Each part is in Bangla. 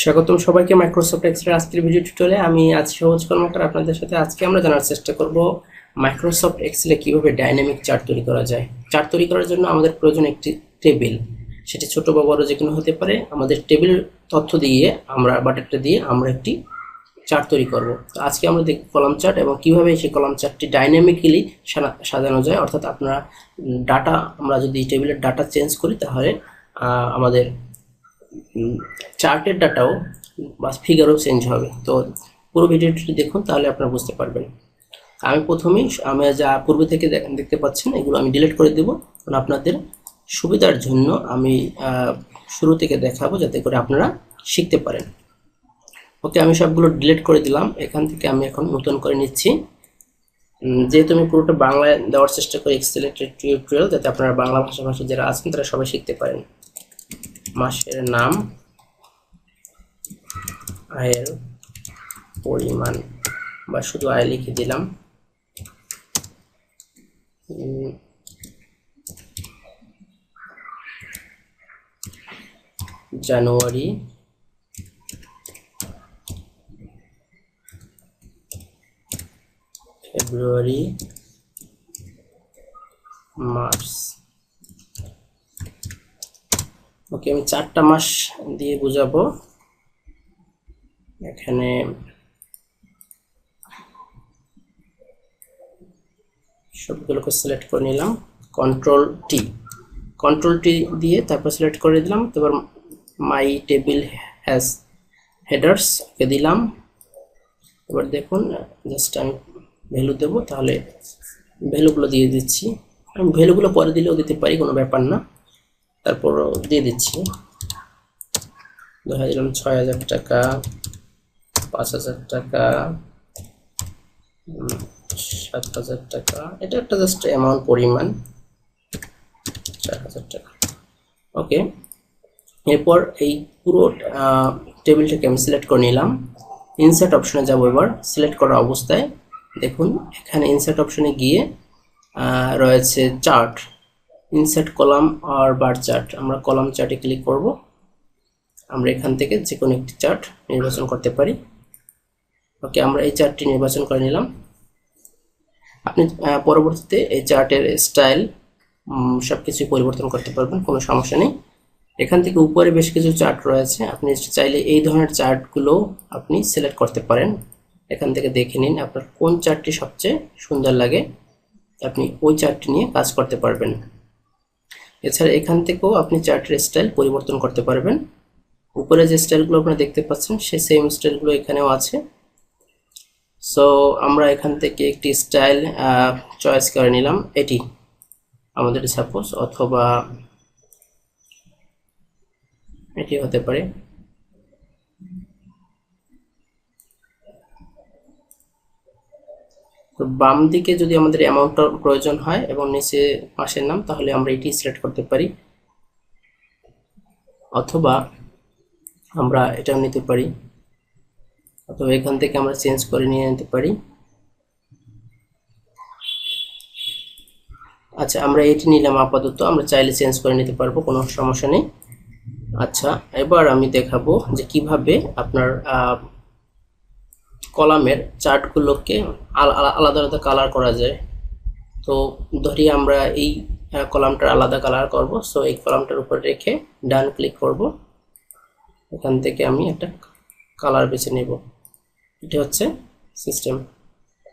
স্বাগতম সবাইকে মাইক্রোসফট এক্সেল আজকের ভিডিও টিউটোরিয়ালে আমি আজ সহজ কর্মকার, আপনাদের সাথে আজকে আমরা জানার চেষ্টা করব মাইক্রোসফট এক্সেলে কীভাবে ডাইনামিক চার্ট তৈরি করা যায়। চার্ট তৈরি করার জন্য আমাদের প্রয়োজন একটি টেবিল সেটি ছোট বা বড় যে কোনো হতে পারে। আমাদের টেবিল তথ্য দিয়ে আমরা বাটারটা দিয়ে আমরা একটি চার্ট তৈরি করব। তো আজকে আমরা দেখব কলাম চার্ট এবং কীভাবে সেই কলাম চার্টটি ডাইনামিক্যালি সাজানো যায়। অর্থাৎ আপনারা ডাটা আমরা যদি টেবিলের ডাটা চেঞ্জ করি, তাহলে আমাদের চার্টের ডাটাও বা ফিগারও চেঞ্জ হবে। তো পুরো ভিডিওটি দেখুন, তাহলে আপনারা বুঝতে পারবেন। আমি প্রথমেই, আমি যা পূর্বে থেকে দেখ- দেখতে পাচ্ছেন, এগুলো আমি ডিলিট করে দেব। কারণ আপনাদের সুবিধার জন্য আমি শুরু থেকে দেখাবো, যাতে করে আপনারা শিখতে পারেন। ওকে, আমি সবগুলো ডিলিট করে দিলাম। এখান থেকে আমি এখন নতুন করে নিচ্ছি। যেহেতু আমি পুরোটা বাংলায় দেওয়ার চেষ্টা করি এক্সেলের টিউটোরিয়াল যাতে আপনারা বাংলা ভাষাভাষী যারা আছেন, তারা সবাই শিখতে পারেন। মাসের নাম আয়ের পরিমাণ বা শুধু আয় লিখে দিলাম। জানুয়ারি ফেব্রুয়ারি মার্চ ওকে আমি চারটা মাস দিয়ে বুঝাবো। এখানে সবগুলোকে সিলেক্ট করে নিলাম। কন্ট্রোল টি কন্ট্রোল টি দিয়ে তারপর সিলেক্ট করে দিলাম। তারপর মাই টেবিল হ্যাজ হেডার্স কে দিলাম। এবার দেখুন জাস্ট আমি ভ্যালু দেবো, তাহলে ভ্যালুগুলো দিয়ে দিচ্ছি। আমি ভ্যালুগুলো পরে দিলেও দিতে পারি, কোনো ব্যাপার না। তারপর দিয়ে দিচ্ছি। দেখা দিলাম ছয় হাজার টাকা, পাঁচ হাজার টাকা সাত হাজার টাকা। এটা একটা জাস্ট অ্যামাউন্ট পরিমাণ, চার হাজার টাকা। ওকে এরপর এই পুরো টেবিলটাকে আমি সিলেক্ট করে নিলাম। ইনসার্ট অপশনে যাব এবার। সিলেক্ট করা অবস্থায় দেখুন, এখানে ইনসার্ট অপশনে গিয়ে রয়েছে চার্ট ইনসার্ট কলাম আর বার চার্ট। আমরা কলাম চার্টে ক্লিক করব। আমরা এখান থেকে যে কোনো একটি চার্ট নির্বাচন করতে পারি। ওকে, আমরা এই চার্টটি নির্বাচন করে নিলাম। আপনি পরবর্তীতে এই চার্টের স্টাইল সব কিছুই পরিবর্তন করতে পারবেন, কোনো সমস্যা নেই। এখান থেকে উপরে বেশ কিছু চার্ট রয়েছে। আপনি চাইলে এই ধরনের চার্টগুলো আপনি সিলেক্ট করতে পারেন। এখান থেকে দেখে নিন আপনার কোন চার্টটি সবচেয়ে সুন্দর লাগে। আপনি ওই চার্টটি নিয়ে কাজ করতে পারবেন। এছাড়া এখান থেকেও আপনি চার্টের স্টাইল পরিবর্তন করতে পারবেন। উপরে যে স্টাইলগুলো আপনারা দেখতে পাচ্ছেন সেই সেম স্টাইলগুলো এখানেও আছে। সো আমরা এখান থেকে একটি স্টাইল চয়েস করে নিলাম। এটি আমাদের সাপোজ অথবা এটি হতে পারে। তো বাম দিকে যদি আমাদের অ্যামাউন্টটা প্রয়োজন হয় এবং নিচে মাসের নাম, তাহলে আমরা এটি সিলেক্ট করতে পারি। অথবা আমরা এটাও নিতে পারি। অথবা এখান থেকে আমরা চেঞ্জ করে নিয়ে নিতে পারি। আচ্ছা আমরা এটি নিলাম আপাতত। আমরা চাইলে চেঞ্জ করে নিতে পারব, কোনো সমস্যা নেই। আচ্ছা এবার আমি দেখাবো যে কীভাবে আপনার কলামের চার্টগুলোকে আল- আলা- আলাদা আলাদা কালার করা যায়। তো ধরি আমরা এই কলামটার আলাদা কালার করব। সো এই কলামটার উপর রেখে ডান ক্লিক করব। এখান থেকে আমি একটা কালার বেছে নেব। এটা হচ্ছে সিস্টেম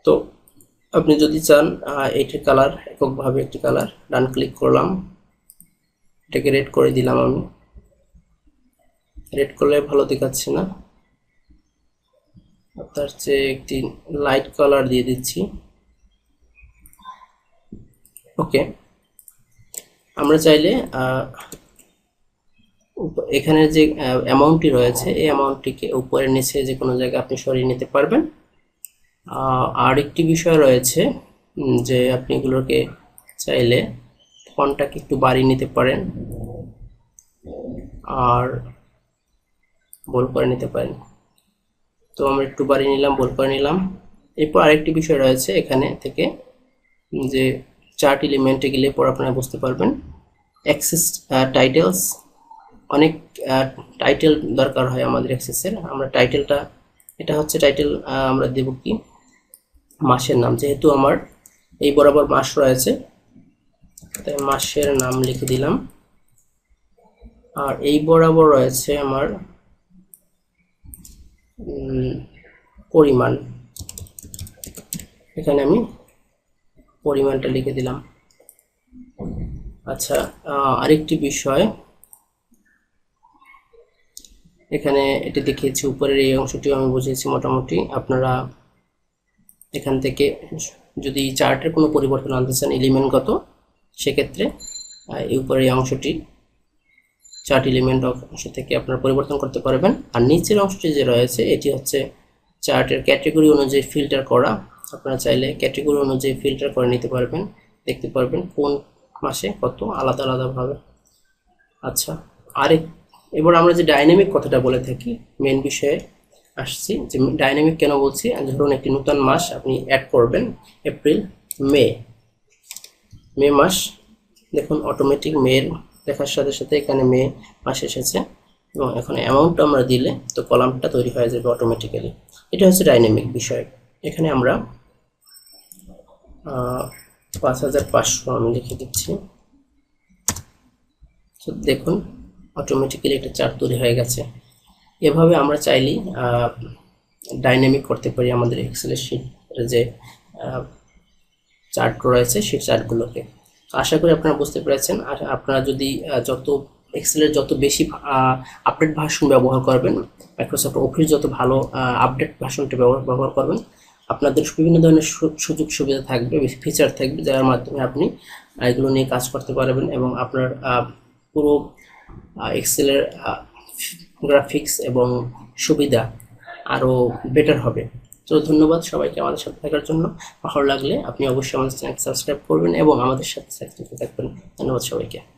তো আপনি যদি চান এইটির কালার এককভাবে একটি কালার ডান ক্লিক করলাম। এটাকে রেড করে দিলাম আমি। রেড করলে ভালো দেখাচ্ছে না। তার চেয়ে একটি লাইট কালার দিয়ে দিচ্ছি। ওকে আমরা চাইলে এখানে যে অ্যামাউন্টটি রয়েছে, এই অ্যামাউন্টটিকে উপরে নিচে যে কোনো জায়গায় আপনি সরিয়ে নিতে পারবেন। আর একটি বিষয় রয়েছে যে আপনি এগুলোকে চাইলে ফোনটাকে একটু বাড়িয়ে নিতে পারেন। আর বল করে নিতে পারেন। তো আমরা একটু বাড়িয়ে নিলাম বল করে নিলাম। এরপর আরেকটি বিষয় রয়েছে এখানে থেকে যে চার্ট এলিমেন্টে গেলে পর আপনারা বুঝতে পারবেন। অ্যাক্সেস টাইটেলস অনেক টাইটেল দরকার হয় আমাদের অ্যাক্সেসের আমরা টাইটেলটা এটা হচ্ছে টাইটেল আমরা দেব কি? মাসের নাম। যেহেতু আমার এই বরাবর মাস রয়েছে, তাই মাসের নাম লিখে দিলাম। আর এই বরাবর রয়েছে আমার পরিমাণ। এখানে আমি পরিমাণটা লিখে দিলাম। আচ্ছা আরেকটি বিষয়। এখানে এটি দেখিয়েছি, উপরের এই অংশটিও আমি বুঝিয়েছি মোটামুটি। আপনারা এখান থেকে যদি চার্টের কোনো পরিবর্তন আনতে চান, এলিমেন্টগত, সেক্ষেত্রে এই উপরের এই অংশটি চার্ট এলিমেন্ট অংশ থেকে আপনারা পরিবর্তন করতে পারবেন। আর নিচের অংশটি যে রয়েছে, এটি হচ্ছে চার্টের ক্যাটেগরি অনুযায়ী ফিল্টার করা। আপনারা চাইলে ক্যাটেগরি অনুযায়ী ফিল্টার করে নিতে পারবেন। দেখতে পারবেন কোন মাসে কত আলাদা আলাদাভাবে। আচ্ছা আরেক, এবার আমরা যে ডাইনামিক কথাটা বলে থাকি মেন বিষয়ে আসছি। যে ডাইনামিক কেন বলছি? ধরুন একটি নতুন মাস আপনি অ্যাড করবেন এপ্রিল মে মে মাস, দেখুন অটোমেটিক মের লেখার সাথে সাথে এখানে মেয়ে মাস এসেছে এবং এখন অ্যামাউন্ট আমরা দিলে তো কলামটা তৈরি হয়ে যাবে অটোমেটিক্যালি এটা হচ্ছে ডাইনামিক বিষয়। এখানে আমরা পাঁচ হাজার পাঁচশো আমি লিখে দিচ্ছি। তো দেখুন অটোমেটিক্যালি একটা চার্ট তৈরি হয়ে গেছে। এভাবে আমরা চাইলেই ডাইনামিক করতে পারি আমাদের এক্সেলের শিট যে চার্ট রয়েছে সেই চার্টগুলোকে তো আশা করি আপনারা বুঝতে পেরেছেন। আর আপনারা যদি যত এক্সেলের যত বেশি আপডেট ভার্সন ব্যবহার করবেন মাইক্রোসফট অফিস যত ভালো আপডেট ভার্সনটা ব্যবহার করবেন, আপনাদের বিভিন্ন ধরনের সুযোগ সুবিধা থাকবে ফিচার থাকবে, যার মাধ্যমে আপনি এগুলো নিয়ে কাজ করতে পারবেন এবং আপনার পুরো এক্সেলের গ্রাফিক্স এবং সুবিধা আরও বেটার হবে। তো ধন্যবাদ সবাইকে আমাদের সাথে থাকার জন্য। ভালো লাগলে আপনি অবশ্যই আমাদের চ্যানেল সাবস্ক্রাইব করবেন এবং আমাদের সাথে থাকবেন। ধন্যবাদ সবাইকে।